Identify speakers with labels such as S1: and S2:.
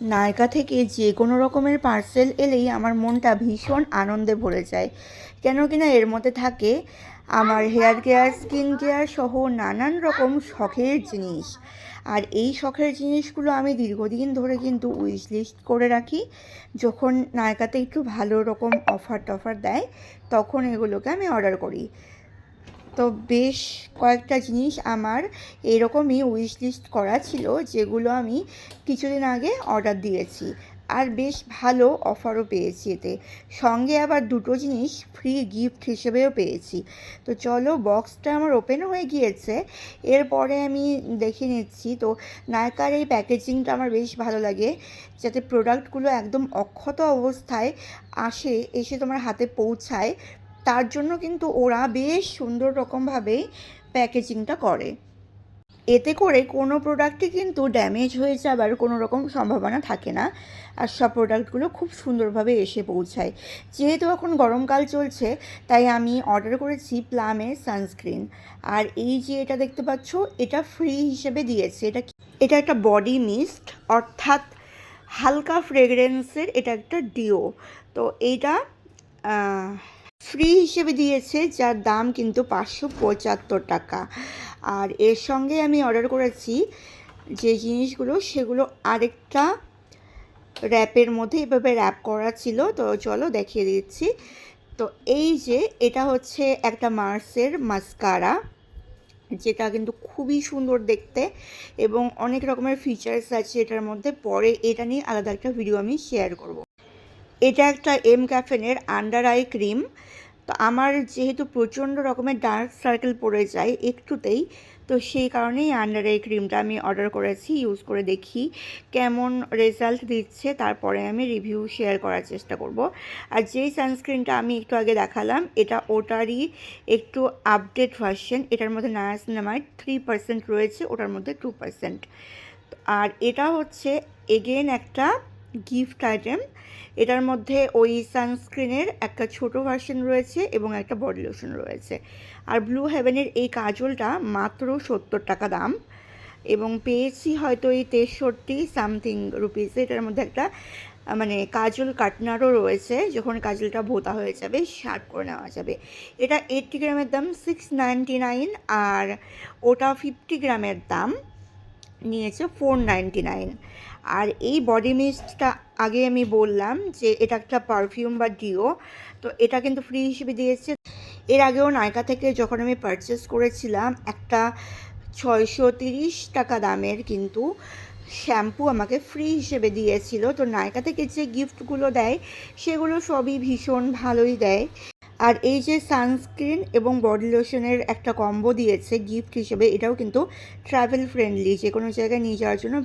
S1: Nayka থেকে যে কোনো রকমের পার্সেল এলেই আমার মনটা ভীষণ আনন্দে ভরে যায়। কেন কিনা এর মধ্যে থাকে আমার হেয়ার কেয়ার, স্কিন কেয়ার সহ নানান রকম শখের জিনিস। আর এই শখের জিনিসগুলো আমি দীর্ঘদিন ধরে কিন্তু উইশ লিস্ট করে রাখি। যখন নায়কাতে একটু ভালো রকম অফার টফার দেয়, তখন এগুলোকে আমি অর্ডার করি। তো বেশ কয়েকটা জিনিস আমার এরকমই উইশ লিস্ট করা ছিল, যেগুলো আমি কিছুদিন আগে অর্ডার দিয়েছি। আর বেশ ভালো অফারও পেয়েছি এতে। সঙ্গে আবার দুটো জিনিস ফ্রি গিফট হিসেবেও পেয়েছি। তো চলো বক্সটা আমার ওপেন হয়ে গিয়েছে। এরপরে আমি দেখে নিচ্ছি, তো নায়কার এই প্যাকেজিংটা আমার বেশ ভালো লাগে, যাতে প্রোডাক্টগুলো একদম অক্ষত অবস্থায় আসে, এসে তোমার হাতে পৌঁছায়। তার জন্য কিন্তু ওরা বেশ সুন্দর রকমভাবেই প্যাকেজিংটা করে। এতে করে কোনো প্রোডাক্টই কিন্তু ড্যামেজ হয়ে যাবার কোনো রকম সম্ভাবনা থাকে না আর সব প্রোডাক্টগুলো খুব সুন্দরভাবে এসে পৌঁছায়। যেহেতু এখন গরমকাল চলছে, তাই আমি অর্ডার করেছি প্লামের সানস্ক্রিন। আর এই যে এটা দেখতে পাচ্ছ, এটা ফ্রি হিসেবে দিয়েছে। এটা এটা একটা বডি মিস্ট, অর্থাৎ হালকা ফ্রেগরেন্সের এটা একটা ডিও। তো এইটা ফ্রি হিসেবে দিয়েছে, যার দাম কিন্তু পাঁচশো পঁচাত্তর টাকা। আর এর সঙ্গে আমি অর্ডার করেছি যে জিনিসগুলো, সেগুলো আরেকটা র্যাপের মধ্যে এভাবে র্যাপ করা ছিল। তো চলো দেখিয়ে দিচ্ছি। তো এই যে, এটা হচ্ছে একটা মার্সের মাস্কারা যেটা কিন্তু খুবই সুন্দর দেখতে এবং অনেক রকমের ফিচার্স আছে এটার মধ্যে। পরে এটা নিয়ে আলাদা একটা ভিডিও আমি শেয়ার করব। এটা একটা এম ক্যাফেনের আন্ডার আই ক্রিম তো আমার যেহেতু প্রচণ্ড রকমের ডার্ক সার্কেল পড়ে যায় একটুতেই, তো সেই কারণেই আন্ডার আই ক্রিমটা আমি অর্ডার করেছি ইউজ করে দেখি কেমন রেজাল্ট দিচ্ছে, তারপরে আমি রিভিউ শেয়ার করার চেষ্টা করব। আর যেই সানস্ক্রিনটা আমি একটু আগে দেখালাম, এটা ওটারই একটু আপডেট ভার্সন এটার মধ্যে নায়াসিনামাইড থ্রি পার্সেন্ট রয়েছে, ওটার মধ্যে টু পার্সেন্ট আর এটা হচ্ছে এগেন একটা গিফট আইটেম। এটার মধ্যে ওই সানস্ক্রিনের একটা ছোট ভার্সন রয়েছে এবং একটা বডি লোশন রয়েছে। আর ব্লু হেভেনের এই কাজলটা মাত্র সত্তর টাকা দাম। এবং পেয়েছি হয়তো এই তেষট্টি সামথিং রুপিসে এটার মধ্যে একটা মানে কাজল কাটনারও রয়েছে। যখন কাজলটা ভোতা হয়ে যাবে শার্প করে নেওয়া যাবে। এটা এইটটি গ্রামের দাম সিক্স নাইনটি নাইন আর ওটা ফিফটি গ্রামের দাম। নিয়েছে ফোর নাইনটি নাইন আর এই বডি মিস্টটা আগে আমি বললাম যে এটা একটা পারফিউম বা ডিও তো এটা কিন্তু ফ্রি হিসেবে দিয়েছে। এর আগেও নায়কা থেকে যখন আমি পারচেস করেছিলাম, একটা ছয়শো তিরিশ টাকা দামের কিন্তু শ্যাম্পু আমাকে ফ্রি হিসেবে দিয়েছিল। তো নায়কা থেকে যে গিফটগুলো দেয়, সেগুলো সবই ভীষণ ভালোই দেয়। আর এই যে সানস্ক্রিন এবং বডি লোশনের একটা কম্বো দিয়েছে গিফট হিসেবে, এটাও কিন্তু ট্রাভেল ফ্রেন্ডলি যে কোনো জায়গায় নিয়ে যাওয়ার জন্য